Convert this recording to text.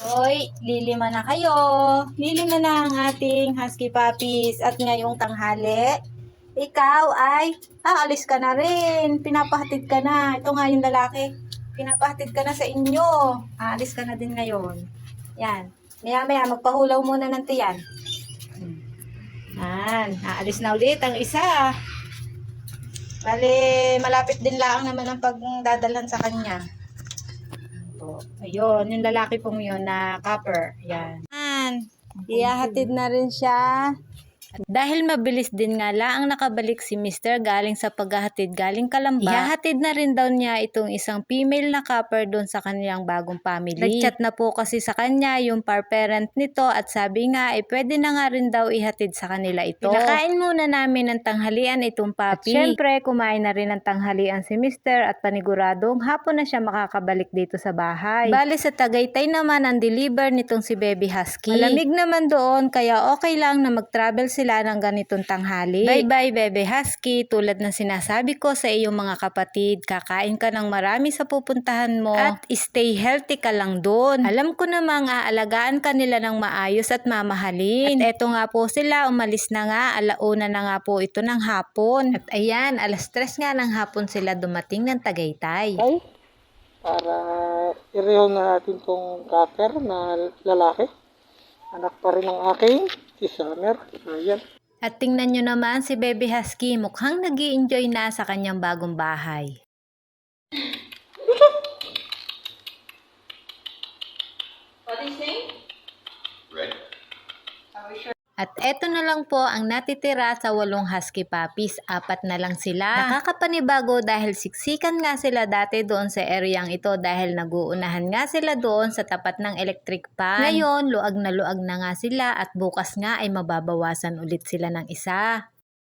Hoy, lilima na kayo. Lilima na ang ating husky puppies. At ngayong tanghali, ikaw ay aalis ka na rin. Pinapahatid ka na. Ito nga yung lalaki. Pinapahatid ka na sa inyo. Aalis ka na din ngayon. Yan. Maya maya, magpahulaw muna ng tiyan. Yan. Aalis na ulit ang isa. Bale, malapit din lang naman ang pagdadalhan sa kanya. Po. Ayun, yung lalaki pong yun na copper. Yan. Iyahatid na rin siya. Dahil mabilis din nga la ang nakabalik si Mr. galing sa paghahatid galing Kalamba, ihahatid na rin daw niya itong isang female na copper doon sa kanilang bagong family. Nagchat na po kasi sa kanya yung par parent nito at sabi nga ay pwede na nga rin daw ihatid sa kanila ito. Pinakain muna namin ng tanghalian itong puppy. At syempre, kumain na rin ng tanghalian si Mr. at paniguradong hapon na siya makakabalik dito sa bahay. Bale sa Tagaytay naman ang deliver nitong si Baby Husky. Malamig naman doon kaya okay lang na mag-travel sila ng ganitong tanghali. Bye-bye Bebe Husky, tulad ng sinasabi ko sa iyong mga kapatid, kakain ka ng marami sa pupuntahan mo at stay healthy ka lang doon. Alam ko namang aalagaan ka nila ng maayos at mamahalin. At eto nga po sila, umalis na nga, alauna na nga po ito ng hapon. At ayan, alas tres nga ng hapon sila dumating ng Tagaytay. ay para i-rehaw na natin tong copper na lalaki. Anak pa rin ng aking si Summer. Ayan. At tingnan nyo naman si Baby Husky mukhang nag enjoy na sa kanyang bagong bahay. At eto na lang po ang natitira sa walong husky puppies. Apat na lang sila. Nakakapanibago dahil siksikan nga sila dati doon sa areang ito dahil naguunahan nga sila doon sa tapat ng electric pan. Ngayon, luag na luag na nga sila at bukas nga ay mababawasan ulit sila ng isa.